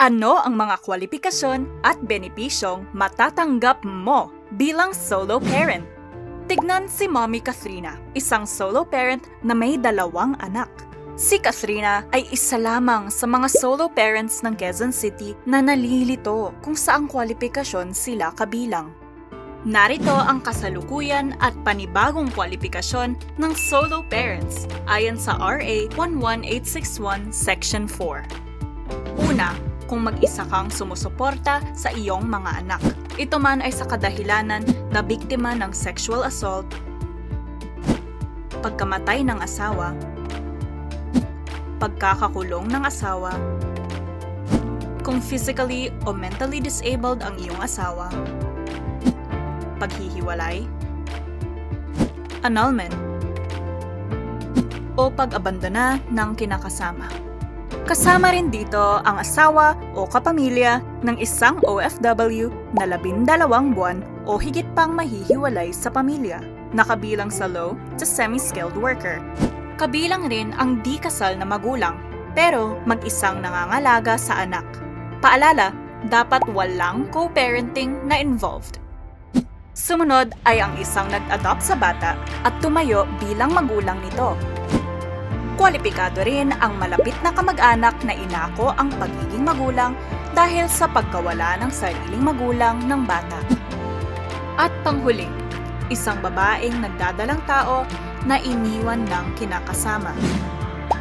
Ano ang mga kwalifikasyon at benepisyong matatanggap mo bilang solo parent? Tignan si Mommy Kathrina, isang solo parent na may dalawang anak. Si Kathrina ay isa lamang sa mga solo parents ng Quezon City na nalilito kung saang kwalifikasyon sila kabilang. Narito ang kasalukuyan at panibagong kwalifikasyon ng solo parents ayon sa RA 11861 Section 4. Una, kung mag-isa kang sumusuporta sa iyong mga anak. Ito man ay sa kadahilanan na biktima ng sexual assault, pagkamatay ng asawa, pagkakakulong ng asawa, kung physically o mentally disabled ang iyong asawa, paghihiwalay, annulment, o pag-abandona ng kinakasama. Kasama rin dito ang asawa o kapamilya ng isang OFW na labindalawang buwan o higit pang mahihiwalay sa pamilya, nakabilang sa low to semi-skilled worker. Kabilang rin ang di kasal na magulang, pero mag-isang nangangalaga sa anak. Paalala, dapat walang co-parenting na involved. Sumunod ay ang isang nag-adopt sa bata at tumayo bilang magulang nito. Kwalipikado rin ang malapit na kamag-anak na inako ang pagiging magulang dahil sa pagkawala ng sariling magulang ng bata. At panghuling, isang babaeng nagdadalang tao na iniwan ng kinakasama.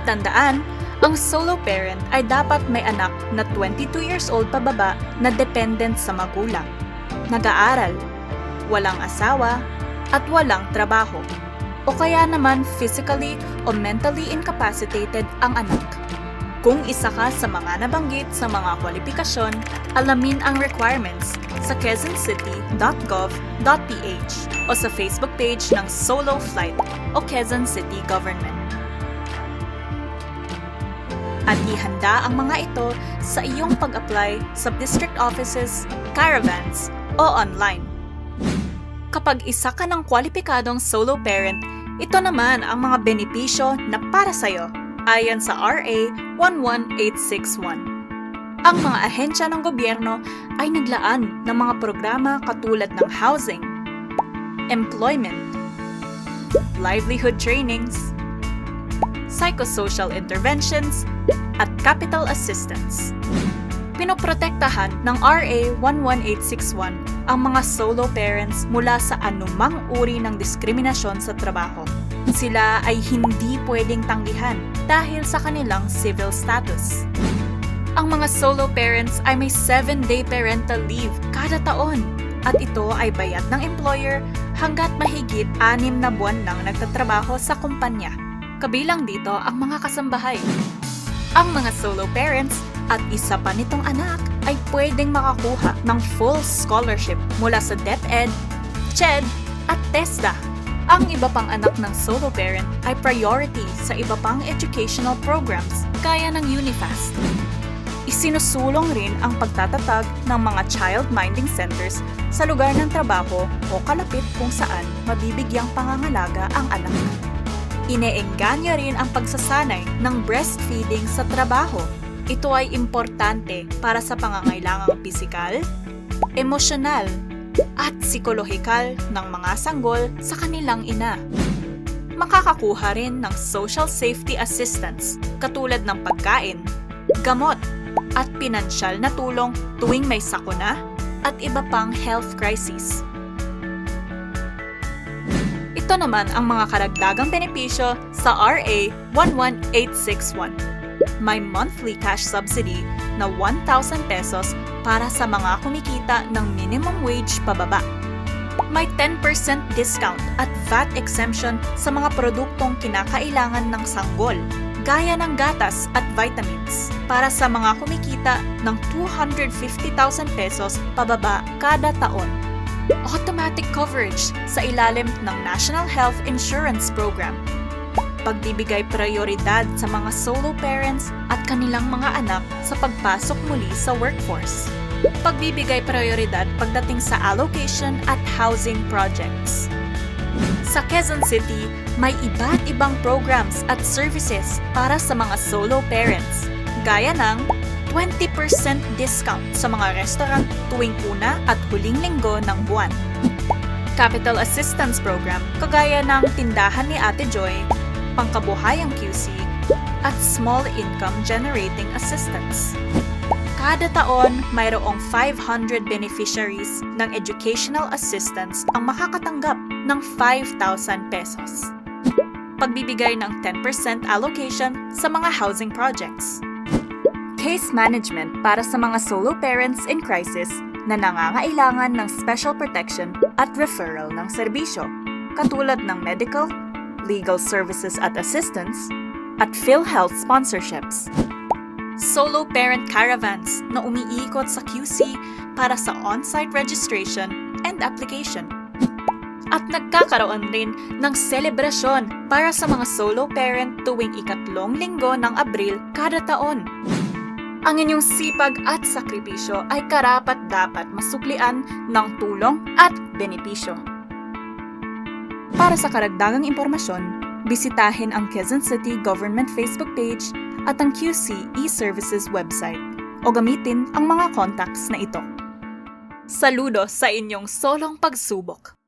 Tandaan, ang solo parent ay dapat may anak na 22 years old pababa na dependent sa magulang, nag-aaral, walang asawa, at walang trabaho. O kaya naman physically o mentally incapacitated ang anak. Kung isa ka sa mga nabanggit sa mga kwalifikasyon, alamin ang requirements sa quezoncity.gov.ph o sa Facebook page ng Solo Flight o Quezon City Government. At ihanda ang mga ito sa iyong pag-apply sa district offices, caravans, o online. Kapag isa ka ng kwalipikadong solo parent, ito naman ang mga benepisyo na para sa'yo ayon sa RA 11861. Ang mga ahensya ng gobyerno ay naglaan ng mga programa katulad ng housing, employment, livelihood trainings, psychosocial interventions, at capital assistance. Pinoprotektahan ng RA 11861 ang mga solo parents mula sa anumang uri ng diskriminasyon sa trabaho. Sila ay hindi pwedeng tanggihan dahil sa kanilang civil status. Ang mga solo parents ay may 7-day parental leave kada taon at ito ay bayad ng employer hanggat mahigit 6 na buwan nang nagtatrabaho sa kumpanya. Kabilang dito ang mga kasambahay. Ang mga solo parents at isa pa nitong anak ay pwedeng makakuha ng full scholarship mula sa DepEd, CHED at TESDA. Ang iba pang anak ng solo parent ay priority sa iba pang educational programs gaya ng Unifast. Isinusulong rin ang pagtatatag ng mga child minding centers sa lugar ng trabaho o kalapit kung saan mabibigyang pangangalaga ang anak. Ineengganyo rin ang pagsasanay ng breastfeeding sa trabaho. Ito ay importante para sa pangangailangang pisikal, emosyonal, at psikolohikal ng mga sanggol sa kanilang ina. Makakakuha rin ng social safety assistance katulad ng pagkain, gamot, at pinansyal na tulong tuwing may sakuna at iba pang health crisis. Ito naman ang mga karagdagang benepisyo sa RA 11861. May monthly cash subsidy na 1,000 pesos para sa mga kumikita ng minimum wage pababa. May 10% discount at VAT exemption sa mga produktong kinakailangan ng sanggol, gaya ng gatas at vitamins, para sa mga kumikita ng 250,000 pesos pababa kada taon automatic coverage sa ilalim ng National Health Insurance Program. Pagbibigay prioridad sa mga solo parents at kanilang mga anak sa pagpasok muli sa workforce. Pagbibigay prioridad pagdating sa allocation at housing projects. Sa Quezon City, may iba't ibang programs at services para sa mga solo parents, gaya ng 20% discount sa mga restaurant tuwing una at huling linggo ng buwan. Capital Assistance Program kagaya ng tindahan ni Ate Joy, pangkabuhayang QC, at Small Income Generating Assistance. Kada taon, mayroong 500 beneficiaries ng educational assistance ang makakatanggap ng 5,000 pesos. Pagbibigay ng 10% allocation sa mga housing projects. Case management para sa mga solo parents in crisis na nangangailangan ng special protection at referral ng serbisyo, katulad ng medical, legal services at assistance, at PhilHealth sponsorships. Solo parent caravans na umiikot sa QC para sa on-site registration and application. At nagkakaroon rin ng selebrasyon para sa mga solo parent tuwing ikatlong linggo ng Abril kada taon. Ang inyong sipag at sakripisyo ay karapat dapat masuklian ng tulong at benepisyo. Para sa karagdagang impormasyon, bisitahin ang Quezon City Government Facebook page at ang QC e-services website o gamitin ang mga contacts na ito. Saludo sa inyong solong pagsubok!